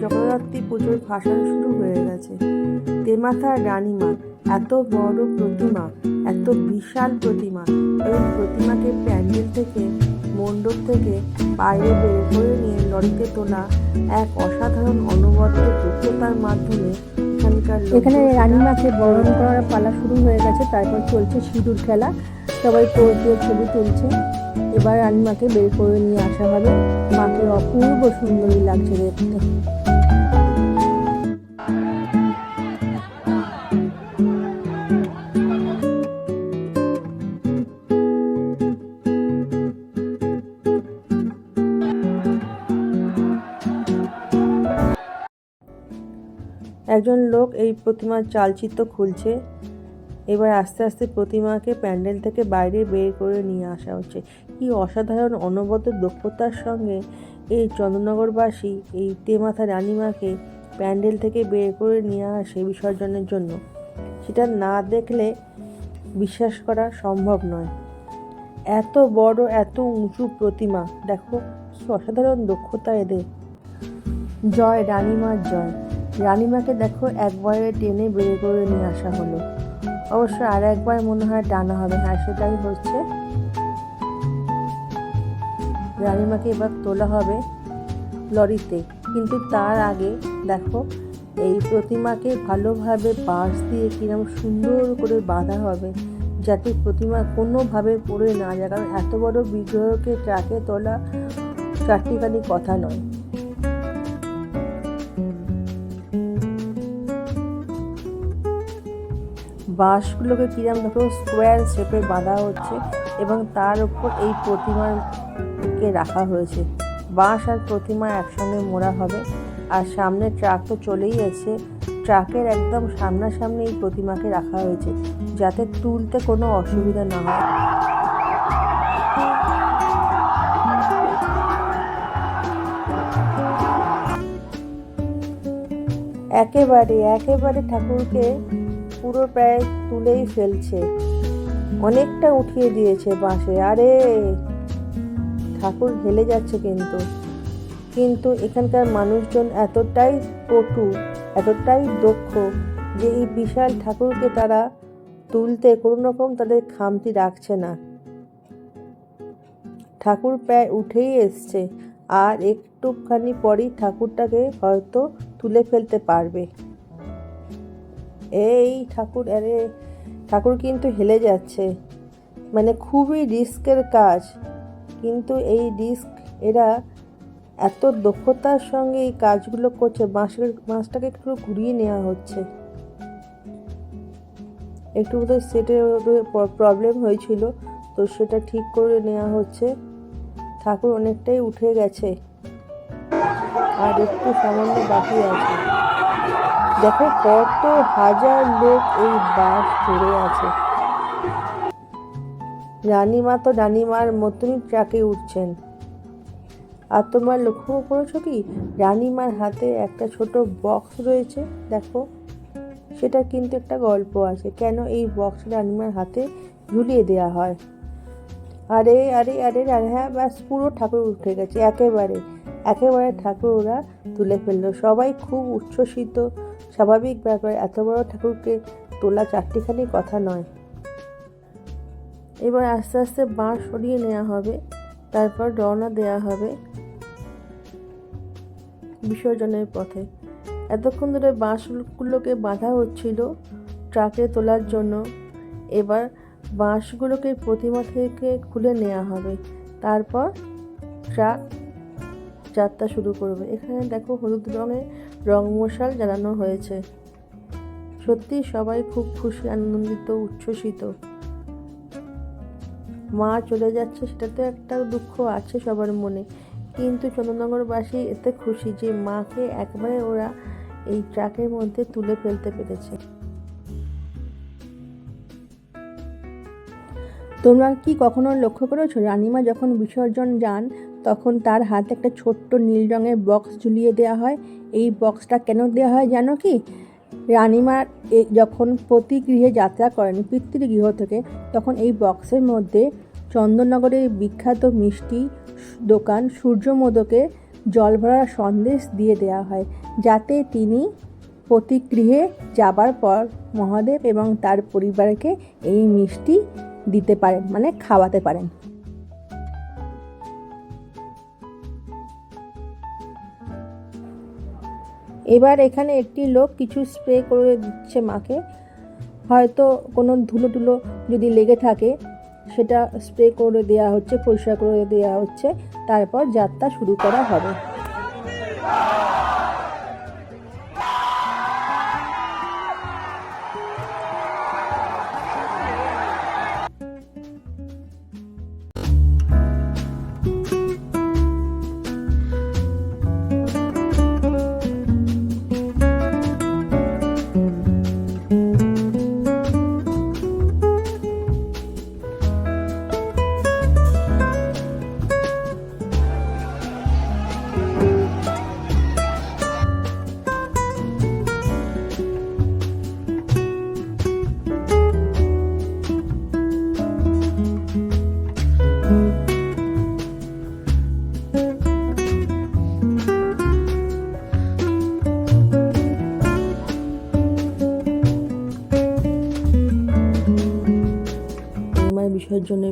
জগদ্ধাত্রী পুজোর ভাসান শুরু হয়ে গেছে। তেমাথার রানীমা এত বড় প্রতিমা এত বিশাল প্রতিমা এই প্রতিমাকে প্যান্ডেল থেকে মণ্ডপ থেকে বাইরে বের করে নিয়ে লরিতে তোলা এক অসাধারণ অনবদ্য দক্ষতার মাধ্যমে এখানে রানীমাকে বরণ করার পালা শুরু হয়ে গেছে তারপর চলছে সিঁদুর খেলা। সবাই পোজ দিয়ে ছবি তুলছে। এবার রানীমাকে বের করে নিয়ে আসা হবে। মাকে অপূর্ব সুন্দরী লাগছে দেখতে। একজন লোক এই প্রতিমার চালচিত্র খুলছে। এবার আস্তে আস্তে প্রতিমাকে প্যান্ডেল থেকে বাইরে বের করে নিয়ে আসা হচ্ছে। কি অসাধারণ অনবদ্য দক্ষতার সঙ্গে এই চন্দ্রনগরবাসী এই তেমাথা রানীমাকে প্যান্ডেল থেকে বের করে নিয়ে আসে বিসর্জনের জন্য। সেটা না দেখলে বিশ্বাস করা সম্ভব নয়। এত বড়, এত উঁচু প্রতিমা, দেখো কি অসাধারণ দক্ষতা এদের। জয় রানীমার জয়। রানীমাকে দেখো একবারে টেনে বের করে নিয়ে আসা হলো। অবশ্য আর একবার মনে হয় টানা হবে। হ্যাঁ সেটাই হচ্ছে। রানীমাকে এবার তোলা হবে লরিতে। কিন্তু তার আগে দেখো, এই প্রতিমাকে ভালোভাবে বাঁশ দিয়ে কিরম সুন্দর করে বাঁধা হবে, যাতে প্রতিমা কোনোভাবে পড়ে না যায়। কারণ এত বড় বিগ্রহকে ট্রাকে তোলা চারটিখানি কথা নয়। বাঁশগুলোকে কিরম দেখো স্কোয়ার শেপে বাঁধা হচ্ছে এবং তার উপর এই প্রতিমাকে রাখা হয়েছে। বাঁশ আর প্রতিমা একসঙ্গে মোড়া হবে। আর সামনে ট্রাক তো চলেই আছে ট্রাকের একদম সামনাসামনি এই প্রতিমাকে রাখা হয়েছে যাতে তুলতে কোনো অসুবিধা না হয়। একেবারে একেবারে ঠাকুরকে পুরো প্রায় তুলেই ফেলছে। অনেকটা উঠিয়ে দিয়েছে বাঁশে। আরে, ঠাকুর হেলে যাচ্ছে কিন্তু। কিন্তু এখানকার মানুষজন এতটাই পটু এতটাই দক্ষ যে এই বিশাল ঠাকুরকে তারা তুলতে কোনো রকম তাদের খামতি রাখছে না। ঠাকুর প্রায় উঠেই এসছে। আর একটুখানি পরই ঠাকুরটাকে হয়তো তুলে ফেলতে পারবে। এই ঠাকুর, আরে ঠাকুর কিন্তু হেলে যাচ্ছে। মানে খুবই রিস্কের কাজ। কিন্তু এই রিস্ক, এরা এত দক্ষতার সঙ্গে এই কাজগুলো করছে বাঁশের বাঁশটাকে একটু ঘুরিয়ে নেওয়া হচ্ছে। একটু বোধহয় সেটে প্রবলেম হয়েছিল, তো সেটা ঠিক করে নেওয়া হচ্ছে। ঠাকুর অনেকটাই উঠে গেছে। আর একটু সামান্য বাকি আছে। দেখো কত হাজার লোক এই বাস ধরে আছে। রানীমা তো রানিমার মতনই ট্রাকে উঠছেন। আর তোমার লক্ষ্য করেছ কি? রানিমার হাতে একটা ছোট বক্স রয়েছে, দেখো। সেটা কিন্তু একটা গল্প আছে, কেন এই বক্স রানিমার হাতে ঝুলিয়ে দেওয়া হয়? আরে আরে আরে হ্যাঁ ব্যাস পুরো ঠাকুর উঠে গেছে, একেবারে। একেবারে ঠাকুর ওরা তুলে ফেলল। সবাই খুব উচ্ছ্বসিত। স্বাভাবিক ব্যাপার, এত বড় ঠাকুরকে তোলা চারটিখানি কথা নয়। এবার আস্তে আস্তে বাঁশ সরিয়ে নেওয়া হবে, তারপর রওনা দেওয়া হবে বিসর্জনের পথে। এতক্ষণ ধরে বাঁশগুলোকে বাঁধা হচ্ছিল ট্রাকে তোলার জন্য। এবার বাঁশগুলোকে প্রতিমা থেকে খুলে নেওয়া হবে। তারপর ট্রাক যাত্রা শুরু করবে। এখানে দেখো হলুদ রঙের রং মশাল জ্বালানো হয়েছে। সত্যি সবাই খুব খুশি, আনন্দিত, উচ্ছ্বসিত। মা চলে যাচ্ছে, সেটাতে একটা দুঃখ আছে সবার মনে। কিন্তু চন্দননগরবাসী এতে খুশি যে মাকে একবারে ওরা এই ট্রাকের মধ্যে তুলে ফেলতে পেরেছে। তোমরা কি কখনো লক্ষ্য করেছ? রানীমা যখন বিসর্জন যান তখন তার হাতে একটা ছোট্ট নীল রঙের বক্স ঝুলিয়ে দেওয়া হয়। এই বক্সটা কেন দেওয়া হয় জানো কি? রানীমার এ- যখন প্রতি গৃহে যাত্রা করেন, পিতৃগৃহ থেকে, তখন এই বক্সের মধ্যে চন্দননগরের বিখ্যাত মিষ্টি দোকান সূর্য মোদকের জল ভরা সন্দেশ দিয়ে দেওয়া হয়, যাতে তিনি প্রতিগৃহে যাবার পর মহাদেব এবং তার পরিবারকে এই মিষ্টি দিতে পারেন মানে খাওয়াতে পারেন। এবার এখানে একটি লোক কিছু স্প্রে করে দিচ্ছে মাকে। হয়তো কোনো ধুলো টুলো যদি লেগে থাকে, সেটা স্প্রে করে দেওয়া হচ্ছে, পরিষ্কার করে দেওয়া হচ্ছে, তারপর যাত্রা শুরু করা হবে।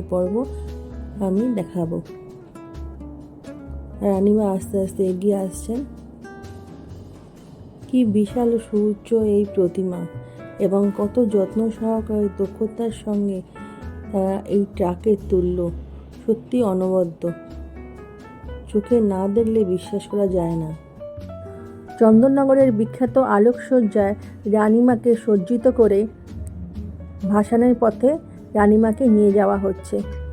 পর্ব আমি দেখাবো। রানিমা আস্তে আস্তে এগিয়ে আসছেন। কি বিশাল সূর্য এই প্রতিমা এবং কত যত্ন সহকারে দক্ষতার সঙ্গে তারা এই ট্রাকে তুলল সত্যি অনবদ্য। চোখে না দেখলে বিশ্বাস করা যায় না। চন্দননগরের বিখ্যাত আলোকসজ্জায় রানীমাকে সজ্জিত করে ভাসানের পথে রানীমাকে নিয়ে যাওয়া হচ্ছে।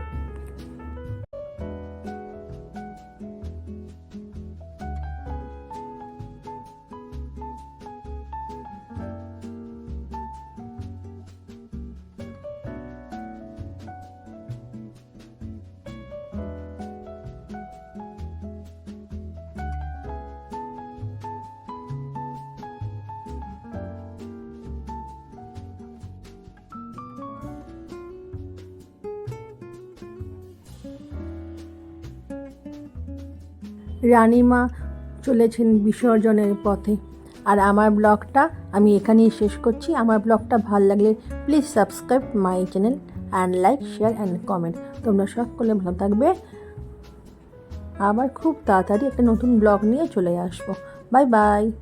রানীমা চলেছেন বিসর্জনের পথে। আর আমার ব্লগটা আমি এখানেই শেষ করছি। আমার ব্লগটা ভালো লাগলে please subscribe my channel and like share and comment তোমরা সকলে ভালো থাকবে। আবার খুব তাড়াতাড়ি একটা নতুন ব্লগ নিয়ে চলে আসব। Bye bye